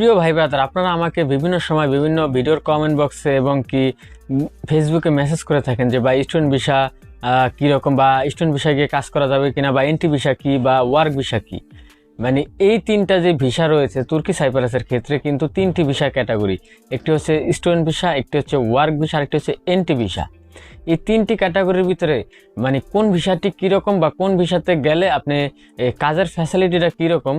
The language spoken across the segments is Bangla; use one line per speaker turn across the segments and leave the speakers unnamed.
প্রিয় ভাই ব্রাদার, আপনারা আমাকে বিভিন্ন সময় বিভিন্ন ভিডিওর কমেন্ট বক্সে এবং কি ফেসবুকে মেসেজ করে থাকেন যে বা স্টুডেন্ট ভিসা কীরকম বা স্টুডেন্ট ভিসা গিয়ে কাজ করা যাবে কিনা বা এনটি ভিসা কী বা ওয়ার্ক ভিসা কী? মানে এই তিনটা যে ভিসা রয়েছে তুর্কি সাইপ্রাসের ক্ষেত্রে কিন্তু তিনটি ভিসা ক্যাটাগরি একটি হচ্ছে স্টুডেন্ট ভিসা একটি হচ্ছে ওয়ার্ক ভিসা আর একটি হচ্ছে এনটি ভিসা এই তিনটি ক্যাটাগরির ভিতরে মানে কোন ভিসাটি কীরকম বা কোন ভিসাতে গেলে আপনি কাজের ফ্যাসিলিটিটা কীরকম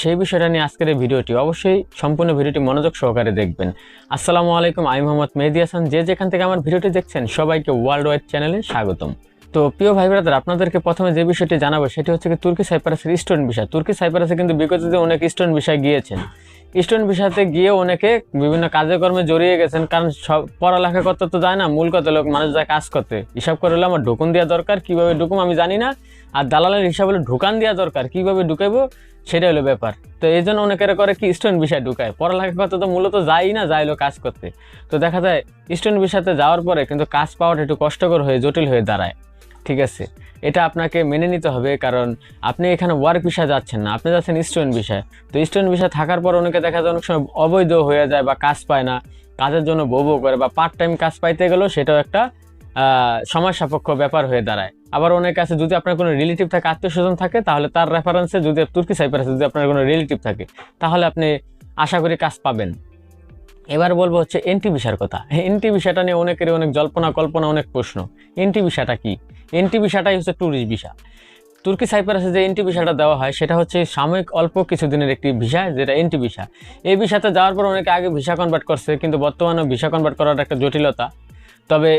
সেই বিষয়টা নিয়ে আজকের এই ভিডিওটি অবশ্যই সম্পূর্ণ ভিডিওটি মনোযোগ সহকারে দেখবেন। আসসালামু আলাইকুম, আমি মোহাম্মদ মেহদি হাসান। যে যেখান থেকে আমার ভিডিওটি দেখছেন, সবাইকে ওয়ার্ল্ড ওয়াইড চ্যানেলে স্বাগতম। তো প্রিয় ভাই ব্রাদার, আপনাদেরকে প্রথমে যে বিষয়টি জানাব সেটি হচ্ছে কি তুর্কি সাইপ্রাসের স্টুডেন্ট ভিসা। তুর্কি সাইপ্রাসে কিন্তু বিগত যে অনেক স্টুডেন্ট ভিসা গিয়েছেন স্টুডেন্ট ভিসাতে গিয়ে অনেকে বিভিন্ন কাজে কর্মে জড়িয়ে গেছেন, কারণ সব পড়ালেখা করতে তো যায় না, মূল কথা লোক মানুষ যায় কাজ করতে। হিসাব করে হলে আমার ঢুকুন দেওয়া দরকার, কীভাবে ঢুকুম আমি জানি না। আর দালালের হিসাব হলে ঢুকান দেওয়া দরকার, কীভাবে ঢুকাইবো সেটা হলো ব্যাপার। তো এই জন্য অনেকেরা করে কি স্টুডেন্ট বিষয় ঢুকায়। পড়ালেখা করতে তো মূলত যাই না যাইলো কাজ করতে। তো দেখা যায় স্টুডেন্ট বিষয়তে যাওয়ার পরে কিন্তু কাজ পাওয়াটা একটু কষ্টকর হয়ে, জটিল হয়ে দাঁড়ায়। ঠিক আছে? এটা আপনাকে মেনে নিতে হবে, কারণ আপনি এখানে ওয়ার্ক ভিসা যাচ্ছেন না, আপনি যাচ্ছেন স্টুডেন্ট বিষয় তো স্টুডেন্ট ভিসা থাকার পর অনেকে দেখা যায় অনেক সময় অবৈধ হয়ে যায় বা কাজ পায় না, কাজের জন্য বউ করে বা পার্ট টাইম কাজ পাইতে গেলেও সেটাও একটা সময় সাপেক্ষ ব্যাপার হয়ে দাঁড়ায়। আবার অনেক আছে, যদি আপনার কোনো রিলেটিভ থাকে আত্মীয় স্বজন থাকে, তাহলে তার রেফারেন্সে যদি তুর্কি সাইপারাসে যদি আপনার কোনো রিলেটিভ থাকে, তাহলে আপনি আশা করি কাজ পাবেন। এবার বলব হচ্ছে এনটি ভিসার কথা। এনটি ভিসাটা নিয়ে অনেকেরই অনেক জল্পনা, কল্পনা, অনেক প্রশ্ন। এনটি ভিসাটা কি? এনটি ভিসাটাই হচ্ছে ট্যুরিস্ট ভিসা তুর্কি সাইপ্রাসে যে এনটি ভিসাটা দেওয়া হয়, সেটা হচ্ছে সাময়িক অল্প কিছুদিনের একটি ভিসা যেটা এনটি ভিসা এই ভিসাতে যাওয়ার পর অনেকে আগে ভিসা কনভার্ট করছে, কিন্তু বর্তমানে ভিসা কনভার্ট করার একটা জটিলতা। তবে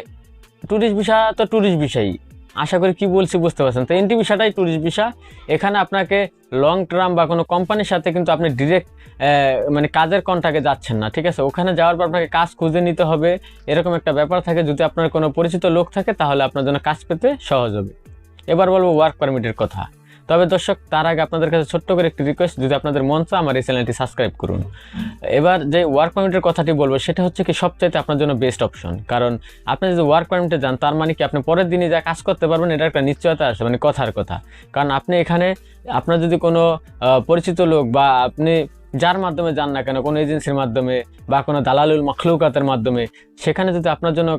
ট্যুরিস্ট ভিসা তো ট্যুরিস্ট ভিসাই আশা করি কি বলছি বুঝতে পারছেন। তো এনটি ভিসাটাই ট্যুরিস্ট ভিসা এখানে আপনাকে লং টার্ম বা কোনো কোম্পানির সাথে কিন্তু আপনি ডিরেক্ট মানে কাজের কন্ট্রাক্টে যাচ্ছেন না, ঠিক আছে? ওখানে যাওয়ার পর আপনাকে কাজ খুঁজে নিতে হবে। এরকম একটা ব্যাপার থাকে, যদি আপনার কোনো পরিচিত লোক থাকে, তাহলে আপনার জন্য কাজ পেতে সহজ হবে। এবার বলব ওয়ার্ক পারমিটের কথা। তবে দর্শক, তার আগে আপনাদের কাছে ছোট্ট করে একটি রিকোয়েস্ট যদি আপনাদের মন চায় আমার এই চ্যানেলটি সাবস্ক্রাইব করুন। এবার যে ওয়ার্ক পারমিটের কথাটি বলব, সেটা হচ্ছে কি সবচাইতে আপনার জন্য বেস্ট অপশন কারণ আপনি যদি ওয়ার্ক পারমিটে যান, তার মানে কি আপনি পরের দিনে যা কাজ করতে পারবেন এটা একটা নিশ্চয়তা আসে মানে কথার কথা। কারণ আপনি এখানে, আপনার যদি কোনো পরিচিত লোক বা আপনি যার মাধ্যমে যান না কেন, কোনো এজেন্সির মাধ্যমে বা কোনো দালালুল মখলুকাতের মাধ্যমে, সেখানে যদি আপনার জন্য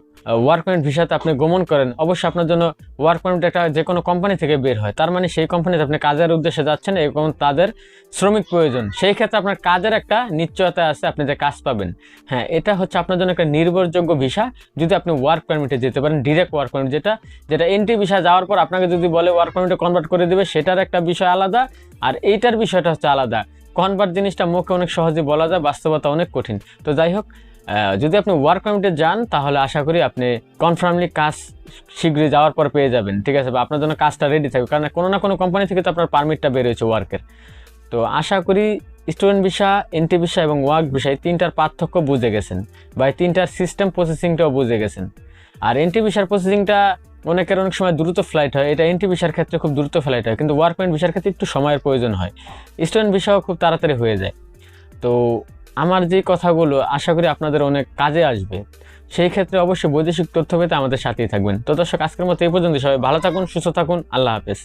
ওয়ার্ক পারমিট ভিসাতে আপনি গমন করেন, অবশ্যই আপনার জন্য ওয়ার্ক পারমিট একটা যে কোনো কোম্পানি থেকে বের হয়। তার মানে সেই কোম্পানিতে আপনি কাজের উদ্দেশ্যে যাচ্ছেন এবং তাদের শ্রমিক প্রয়োজন। সেই ক্ষেত্রে আপনার কাজের একটা নিশ্চয়তা আছে, আপনি যে কাজ পাবেন। হ্যাঁ এটা হচ্ছে আপনার জন্য একটা নির্ভরযোগ্য ভিসা। যদি আপনি ওয়ার্ক পারমিটে যেতে পারেন ডিরেক্ট ওয়ার্ক পারমিট যেটা যেটা এন্ট্রি ভিসা যাওয়ার পর আপনাকে যদি বলে ওয়ার্ক পারমিটে কনভার্ট করে দেবে, সেটার একটা বিষয় আলাদা। আর এইটার বিষয়টা হচ্ছে আলাদা। কনভার্ট জিনিসটা মুখে অনেক সহজে বলা যায়, বাস্তবতা অনেক কঠিন। তো যাই হোক যদি আপনি ওয়ার্ক পারমিটে যান, তাহলে আশা করি আপনি কনফার্মলি কাজ শীঘ্রই যাওয়ার পর পেয়ে যাবেন, ঠিক আছে? বা আপনার জন্য কাজটা রেডি থাকবে, কারণ কোনো না কোনো কোম্পানি থেকে তো আপনার পারমিটটা বের হয়েছে ওয়ার্কের তো আশা করি স্টুডেন্ট ভিসা এনটি ভিসা এবং ওয়ার্ক ভিসা এই তিনটার পার্থক্য বুঝে গেছেন, বা এই তিনটার সিস্টেম প্রসেসিংটাও বুঝে গেছেন। আর এনটি ভিসার প্রসেসিংটা অনেকের অনেক সময় দ্রুত ফ্লাইট হয়। এটা এনটি ভিসার ক্ষেত্রে খুব দ্রুত ফ্লাইট হয়, কিন্তু ওয়ার্ক পয়েন্ট ভিসার ক্ষেত্রে একটু সময়ের প্রয়োজন হয়। স্টুডেন্ট ভিসাও খুব তাড়াতাড়ি হয়ে যায়। তো আমার যে কথাগুলো, আশা করি আপনাদের অনেক কাজে আসবে। সেই ক্ষেত্রে অবশ্যই বৈদেশিক তথ্য পেতে আমাদের সাথেই থাকবেন। তো দর্শক, আজকের মতো এই পর্যন্ত সবাই ভালো থাকুন, সুস্থ থাকুন। আল্লাহ হাফেজ।